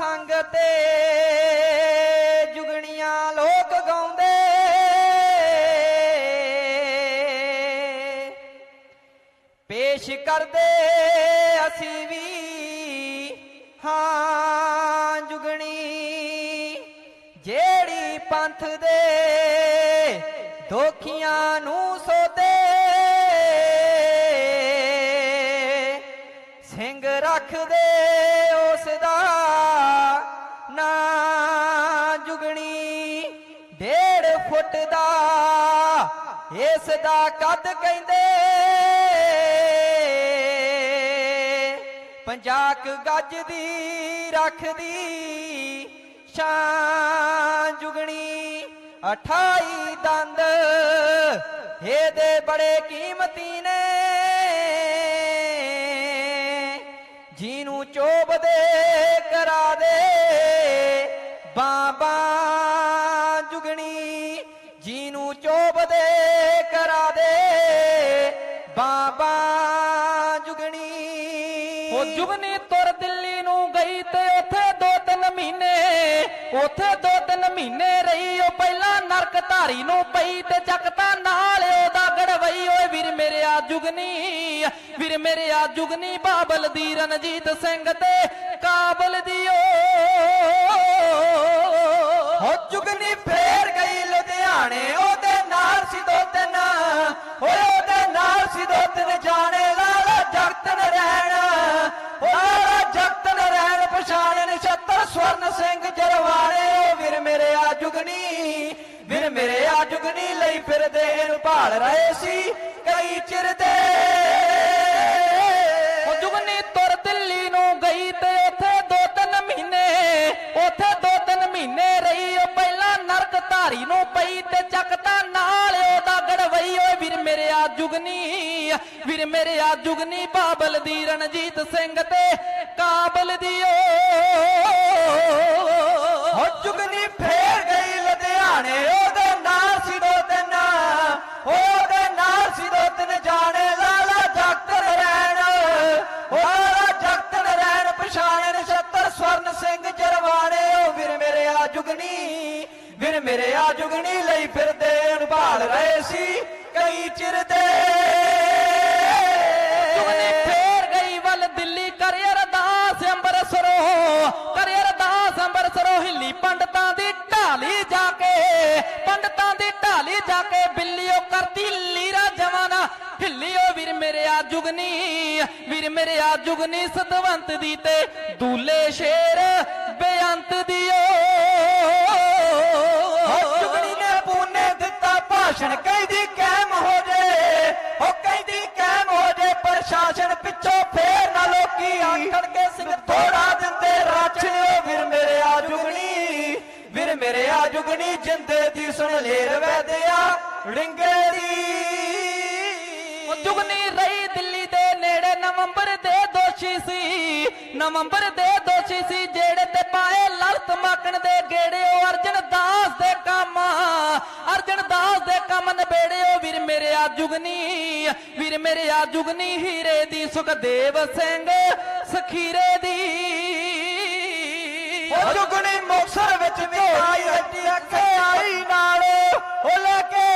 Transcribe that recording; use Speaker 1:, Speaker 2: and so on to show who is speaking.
Speaker 1: ਸੰਗ ਤੇ ਜੁਗਣੀਆਂ ਲੋਕ ਗਾਉਂਦੇ। ਪੇਸ਼ ਕਰਦੇ ਅਸੀਂ ਵੀ, ਹਾਂ ਜੁਗਣੀ, ਜਿਹੜੀ ਪੰਥ ਦੇ ਦੋਖੀਆਂ ਨੂੰ ਸੋਦੇ ਸਿੰਘ ਰੱਖਦੇ ਦਾ ਇਸ ਦਾ ਕੱਦ ਕਹਿੰਦੇ, ਪੰਜਾਕ ਗੱਜ ਦੀ ਰੱਖਦੀ ਸ਼ਾਨ ਜੁਗਣੀ 28 ਦੰਦ, ਇਹਦੇ ਬੜੇ ਕੀਮਤੀ ਨੇ। ਜਿਹਨੂੰ ਚੋਬਦੇ
Speaker 2: ਉਹ ਜੁਗਨੀ ਤੁਰ ਦਿੱਲੀ ਨੂੰ ਗਈ ਤੇ ਉੱਥੇ ਦੋ ਤਿੰਨ ਮਹੀਨੇ, ਉੱਥੇ ਦੋ ਤਿੰਨ ਮਹੀਨੇ ਰਹੀ। ਉਹ ਪਹਿਲਾਂ ਨਰਕ ਧਾਰੀ ਨੂੰ ਪਈ ਤੇ ਚੱਕਤਾ ਨਾਲ ਉਹਦਾ ਗੜਵਈ। ਓਏ ਵੀਰ ਮੇਰੇ ਆ ਜੁਗਨੀ, ਵੀਰ ਮੇਰੇ ਆ ਜੁਗਨੀ, ਬਾਬਲ ਦੀ ਰਣਜੀਤ ਸਿੰਘ ਤੇ ਕਾਬਲ ਦੀ ਓ
Speaker 1: ਮੇਰੇ ਆ ਜੁਗਨੀ ਲਈ ਫਿਰਦੇ, ਇਹਨੂੰ ਭਾਲ ਰਹੇ ਸੀ ਕਈ ਚਿਰ ਦੇ।
Speaker 2: ਉਹ ਜੁਗਨੀ ਤੁਰ ਦਿੱਲੀ ਨੂੰ ਗਈ ਤੇ ਉੱਥੇ ਦੋ ਤਿੰਨ ਮਹੀਨੇ, ਉੱਥੇ ਦੋ ਤਿੰਨ ਮਹੀਨੇ ਰਹੀ। ਉਹ ਪਹਿਲਾਂ ਨਰਕ ਧਾਰੀ ਨੂੰ ਪਈ ਤੇ ਚੱਕਤਾ ਨਾਲ ਉਹਦਾ ਗੜਵਈ। ਓਏ ਵੀਰ ਮੇਰੇ ਆ ਜੁਗਨੀ, ਵੀਰ ਮੇਰੇ ਆ ਜੁਗਨੀ, ਬਾਬਲ ਦੀ ਰਣਜੀਤ ਸਿੰਘ ਤੇ ਕਾਬਲ ਦੀ ਓ।
Speaker 1: ਹੋ ਜੁਗਨੀ ਮੇਰੇ ਜੁਗਨੀ, ਵੀਰ ਮੇਰੇ ਆ ਜੁਗਨੀ ਲਈ ਫਿਰਦੇ ਅਨਭਾਲ ਰਹੇ ਸੀ, ਕਈ ਚਿਰ ਦੇ।
Speaker 2: ਜੁਗਨੀ ਫੇਰ ਗਈ ਵੱਲ ਦਿੱਲੀ, ਕਰੇ ਅਰਦਾਸ ਅੰਬਰਸਰੋਂ ਕਰੇ ਅਰਦਾਸ ਅੰਬਰਸਰੋਂ ਹਿੱਲੀ ਪੰਡਤਾਂ ਦੀ ਢਾਲੀ ਜਾ ਕੇ, ਪੰਡਤਾਂ ਦੀ ਢਾਲੀ ਜਾ ਕੇ, ਬਿੱਲੀਓ ਕਰਦੀ ਲੀਰਾ ਜਵਾਨਾ। ਹਿੱਲੀਓ ਵੀਰ ਮੇਰੇ ਆ ਜੁਗਨੀ, ਵੀਰ ਮੇਰੇ ਆ ਜੁਗਨੀ ਸਤਵੰਤ ਦੀ ਤੇ ਦੂਲੇ ਸ਼ੇਰ
Speaker 1: ਵੀਰ ਮੇਰੇ ਆ ਜੁਗਣੀ ਜਿੰਦੇ ਦੀ ਸੁਣ ਲੇਰ ਵੈਦਿਆ ਰਿੰਗੇ ਦੀ।
Speaker 2: ਉਹ ਜੁਗਨੀ ਰਹੀ ਦਿੱਲੀ ਦੇ ਨੇੜੇ ਨਵੰਬਰ ਦੇ ਦੋਸ਼ੀ ਸੀ। ਨਵੰਬਰ ਦੇ ਦੋਸ਼ੀ ਸੀ ਜਿਹੜੇ ਤੇ ਪਾਏ ਲਲਤ ਮਾਕਣ ਦੇ ਗੇੜੇ। ਉਹ ਅਰਜਨ ਦਾਸ ਦੇ ਕੰਮ ਅਰਜਨ ਦਾਸ ਦੇ ਕੰਮ ਨਬੇੜੇ। ਉਹ ਵੀਰ ਮੇਰੇ ਆ ਜੁਗਨੀ, ਵੀਰ ਮੇਰੇ ਆ ਜੁਗਨੀ, ਹੀਰੇ ਦੀ ਸੁਖਦੇਵ ਸਿੰਘ, ਸਖੀਰੇ ਦੀ।
Speaker 1: ਉਹ ਜੁਗਣੀ ਵਿੱਚ ਵੀ ਆਈ ਹੱਟੀ ਅੱਖੇ ਆਈ ਨਾਲ। ਉਹ ਲੈ ਕੇ